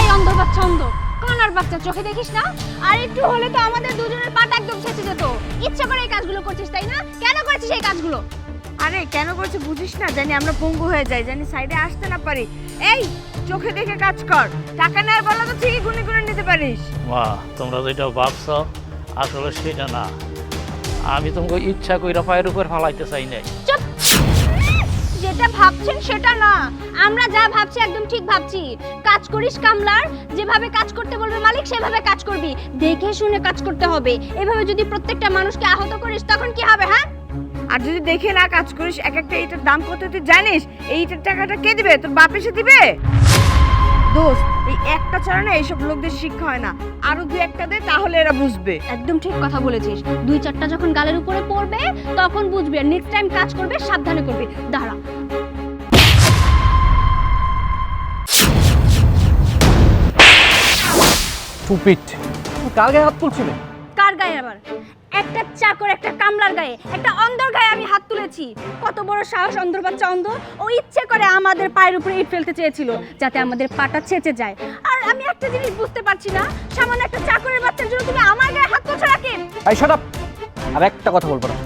এই অন্ধ বাচ্চা অন্ধ কানার বাচ্চা চোখে দেখিস না? আর একটু হলে তো আমাদের দুজনের পাটা একদম ছেঁচে যেত। ইচ্ছা করে এই কাজগুলো করছিস তাই না? কেন করেছিস এই কাজগুলো? আরে কেন করছে বুঝিস না? জানি আমরা পঙ্গু হয়ে যাই জানি সাইডে আসতে না পারি। এই চোখে দেখে কাজ কর। টাকা নেওয়ার বেলা তো ঠিকই গুনে গুনে নিতে পারিস। মা তোমরা যেটা ভাবছ আসলে সেটা না। আমি তোমাকে ইচ্ছা কইরা পায়ের উপর ফালাইতে চাই নাই। চুপ! যেটা ভাবছেন সেটা না। আমরা যা ভাবছি একদম ঠিক ভাবছি। কাজ করিস কামলার যেভাবে কাজ করতে বলবে মালিক সেভাবে কাজ করবি। দেখে শুনে কাজ করতে হবে। এভাবে যদি প্রত্যেকটা মানুষকে আহত করিস তখন কি হবে হ্যাঁ? আর যদি দেখে না কাজ করিস এক একটা ইটের দাম কত তুই জানিস? এই ইটের টাকাটা কে দিবে? তোর বাপ এসে দিবে? দোস্ত এই একটা না এইসব লোকদের শিক্ষা হয় না। আরও দুই একটা দে তাহলে এরা বুঝবে। একদম ঠিক কথা বলেছিস। দুই চারটা যখন গালের উপরে পড়বে তখন বুঝবে আর নেক্সট টাইম কাজ করবে সাবধানে করবে। দাঁড়া। টুপিট। কার গায়ে হাত তুলছিলে? কার গায়ে আবার? একটা চাকর একটা কামলার গায়ে একটা অন্ধর গায়ে আমি হাত তুলেছি। কত বড় সাহস অন্ধর বাচ্চা অন্ধ ও ইচ্ছে করে আমাদের পায়ের উপরে ইট ফেলতে চেয়েছিল যাতে আমাদের পাটা ছেঁচে যায়। আর আমি একটা জিনিস বুঝতে পারছি না সামান্য একটা চাকরের বাচ্চার জন্য তুমি আমার গায়ে হাত তুলছো নাকি? এই শাট আপ আর একটা কথা বলব না।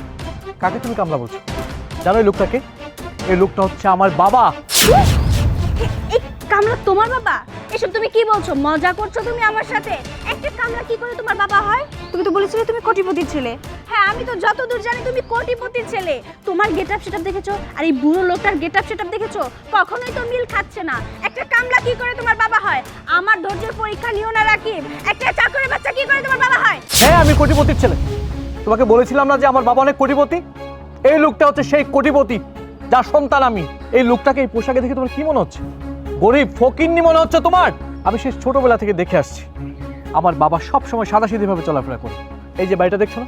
কাকে তুমি কামলা বলছো? জানো এই লোকটাকে? এই লোকটা হচ্ছে আমার বাবা। এই কামলা তোমার বাবা? এসব তুমি কি বলছো? মজা করছ তুমি আমার সাথে? একটা কামলা কি করে তোমার বাবা হয়? তুমি তো বলেছিলে তুমি কোটিপতির ছেলে। হ্যাঁ আমি তো যতদূর জানি তুমি কোটিপতির ছেলে। তোমার গেট আপ সেটআপ দেখেছ? আর এই বুড়ো লোকটার গেট আপ সেটআপ দেখেছ? কখনোই তো মিল খাচ্ছে না। একটা কামলা কি করে তোমার বাবা হয়? আমার ধৈর্যের পরীক্ষা নিও না রাকিব। একটা চাকরের বাচ্চা কি করে তোমার বাবা হয়? হ্যাঁ আমি কোটিপতির ছেলে। তোমাকে বলেছিলাম না যে আমার বাবা অনেক কোটিপতি? এই লোকটা হচ্ছে সেই কোটিপতি, যার সন্তান আমি। এই লোকটাকে এই পোশাকে দেখে তোমার কি মনে হচ্ছে? গরিব ফকিন্নি মনে হচ্ছে তোমার? আমি সেই ছোটবেলা থেকে দেখে আসছি। আমার বাবা সব সময় সাদাসিধেভাবে চলাফেরা করে। এই যে বাড়িটা দেখছ না?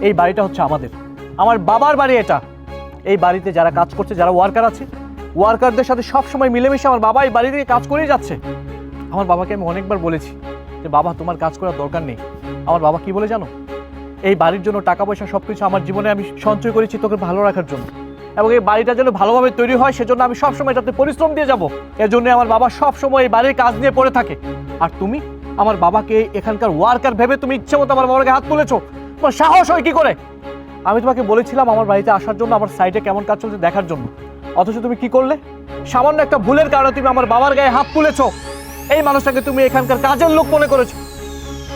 এই বাড়িটা হচ্ছে আমাদের। আমার বাবার বাড়ি এটা। এই বাড়িতে যারা কাজ করছে, যারা ওয়ার্কার আছে ওয়ার্কারদের সাথে সব সময় মিলেমিশে আমার বাবা এই বাড়ি থেকে কাজ করেই যাচ্ছে। আমার বাবাকে আমি অনেকবার বলেছি যে, বাবা, তোমার কাজ করার দরকার নেই। আমার বাবা কি বলে জানো? এই বাড়ির জন্য টাকা পয়সা সব কিছু আমার জীবনে আমি সঞ্চয় করেছি তোকে ভালো রাখার জন্য। এবং এই বাড়িটা যেন ভালোভাবে তৈরি হয়, সেজন্য আমি সবসময় এটাতে পরিশ্রম দিয়ে যাব। এর জন্য আমার বাবা সব সময় এই বাড়ির কাজ নিয়ে পড়ে থাকে। আর তুমি? আমার বাবাকে এখানকার ওয়ার্কার ভেবে তুমি ইচ্ছে মতো আমার বাবাকে হাত তুলেছো। তোমার সাহস হয় কি করে? আমি তোমাকে বলেছিলাম আমার বাড়িতে আসার জন্য, আমার সাইডে কেমন কাজ চলছে দেখার জন্য। অথচ তুমি কি করলে? সামান্য একটা ভুলের কারণে তুমি আমার বাবার গায়ে হাত তুলেছো। এই মানুষটাকে তুমি এখানকার কাজের লোক মনে করেছ।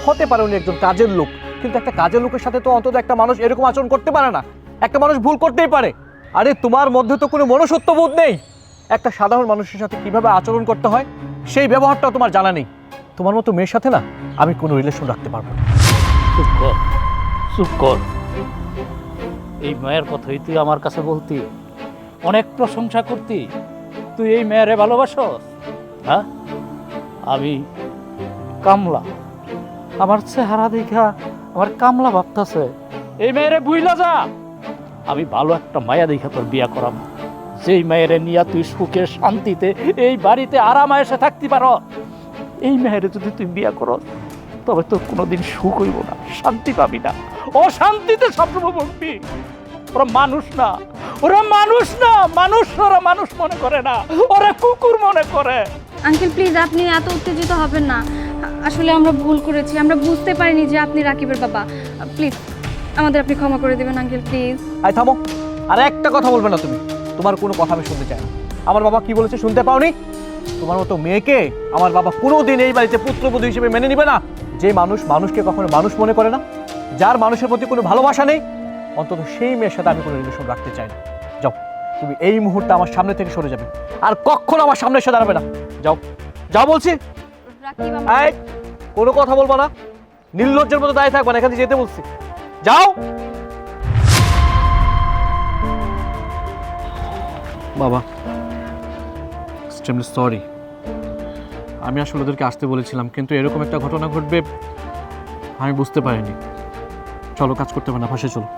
হতে পারে উনি একজন কাজের লোক, কিন্তু একটা কাজের লোকের সাথে তো অন্তত একটা মানুষ এরকম আচরণ করতে পারে না। একটা মানুষ ভুল করতেই পারে। আরে, তোমার মধ্যে তো কোনো মনুষ্যত্ব বোধ নেই। একটা সাধারণ মানুষের সাথে কীভাবে আচরণ করতে হয়, সেই ব্যবহারটাও তোমার জানা নেই। তোমার মতো মেয়ের সাথে না আমি কোনো রিলেশন রাখতে পারব না। চুপ কর চুপ কর। এই মায়ের কথাই তুই আমার কাছে বলতি। অনেক প্রশংসা করতি। তুই এই মেয়েরে ভালোবাসস? হ্যাঁ? আমি কামলা। আমার চেহারা দেখা আমার কামলা ভাবতাছে। এই মেয়েরে বুইলা যা। আমি ভালো একটা মায়া দেখা তোর বিয়া করাম। যেই মেয়েরে নিয়া তুই সুখে শান্তিতে এই বাড়িতে আরাম এসে থাকতে পারো এই মেয়েরে যদি তুই বিয়া করস তবে তোর কোনোদিন সুখ হইব না শান্তি পাবি না। ও শান্তিতে সবসময় বলবি ওরা মানুষ না ওরা মানুষ না মানুষ ওরা মানুষ মনে করে না ওরা কুকুর মনে করে। আঙ্কেল প্লিজ আপনি এত উত্তেজিত হবেন না। আসলে আমরা ভুল করেছি আমরা বুঝতে পারিনি যে আপনি রাকিবের বাবা। প্লিজ আমাদের আপনি ক্ষমা করে দেবেন আঙ্কেল প্লিজ আই থামো। আর একটা কথা বলবে না তুমি। তোমার কোনো কথা আমি শুনতে চাই না। আমার বাবা কি বলেছে শুনতে পাওনি? তোমার মতো মেয়েকে আমার বাবা কোনোদিন এই বাড়িতে পুত্রবধূ হিসেবে মেনে নিবে না। যে মানুষ মানুষকে কখনো মানুষ মনে করে না যার মানুষের প্রতি কোনো ভালোবাসা নেই অন্তত সেই মেয়ের সাথে আমি কোনো রিলেশন রাখতে চাই না। যাও তুমি এই মুহূর্তে আমার সামনে থেকে সরে যাবে। আর কখনো আমার সামনে এসে দাঁড়াবে না। যাও যাও বলছি। কোনো কথা বলব না। নির্লজ্জের মতো দাঁড়িয়ে থাকবে না এখান থেকে যেতে বলছি। যাও। বাবা এক্সট্রিমলি সরি আমি আসলে ওদেরকে আসতে বলেছিলাম, কিন্তু এরকম একটা ঘটনা ঘটবে, আমি বুঝতে পারিনি। চলো, কাজ করতে পারে না ফাঁসে চলো।